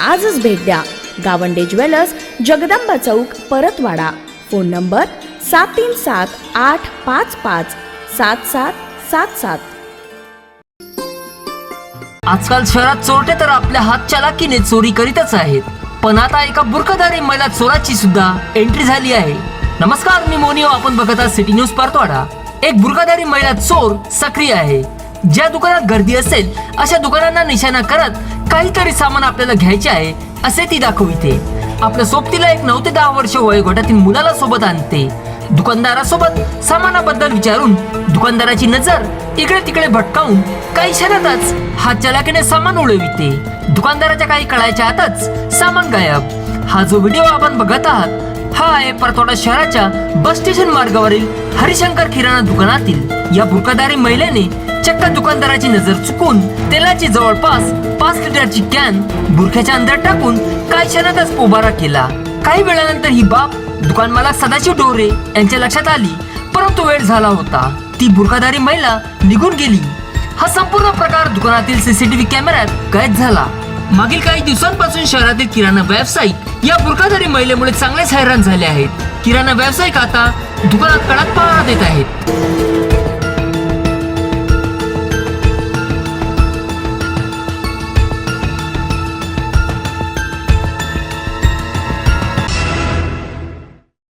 आजच भेट द्या. गावंडे ज्वेलर्स जगदंबा चौक परतवाडा. फोन नंबर सात तीन सात आठ पाच पाच सात सात सात सात. आजकाल शहरात चोरटे तर आपल्या हात चालाकीने चोरी करीतच आहेत. पण आता एका बुरखधारी महिला चोराची सुद्धा एंट्री झाली आहे. नमस्कार मी मोनिओ आपण बघत आहात सिटी न्यूज परतवाडा. एक बुरखाधारी महिला चोर सक्रिय आहे. ज्या दुकानात गर्दी असेल अशा दुकानांना निशाणा करत काहीतरी सामान आपल्याला घ्यायचे आहे असे ती दाखविते. आपल्या सोबतीला एक नऊ ते दहा वर्ष वयोगटातील मुलाला सोबत आणते. दुकानदारासोबत सामानाबद्दल विचारून दुकानदाराची नजर इकडे तिकडे भटकावून काही क्षणातच हात चलाकीने सामान उडविते. दुकानदाराच्या काही कळायच्या आतच सामान गायब. हा जो व्हिडिओ आपण बघत आहात हा आहे परतोडा शहराच्या बस स्टेशन मार्गावरील हरिशंकर किराणा दुकानातील या बुरकादारी महिलेने चक्क दुकानदाराची नजर चुकून तेलाची जवळपास पाच लिटरची कॅन बुरख्याच्या अंदर टाकून काही क्षणातच उभारा केला. काही वेळानंतर ही बाब दुकान मालक सदाशिव डोरे यांच्या लक्षात आली. परंतु वेळ झाला होता. ती बुरखाधारी महिला निघून गेली. हा संपूर्ण प्रकार दुकानातील सीसीटीव्ही कॅमेऱ्यात कैद झाला. मागील काही दिवसांपासून शहरातील किराणा व्यावसायिक या बुरखाधारी महिलेमुळे चांगलेच हैराण झाले आहेत. किराणा व्यावसायिक आता दुकानात कडक पहारा देत आहेत.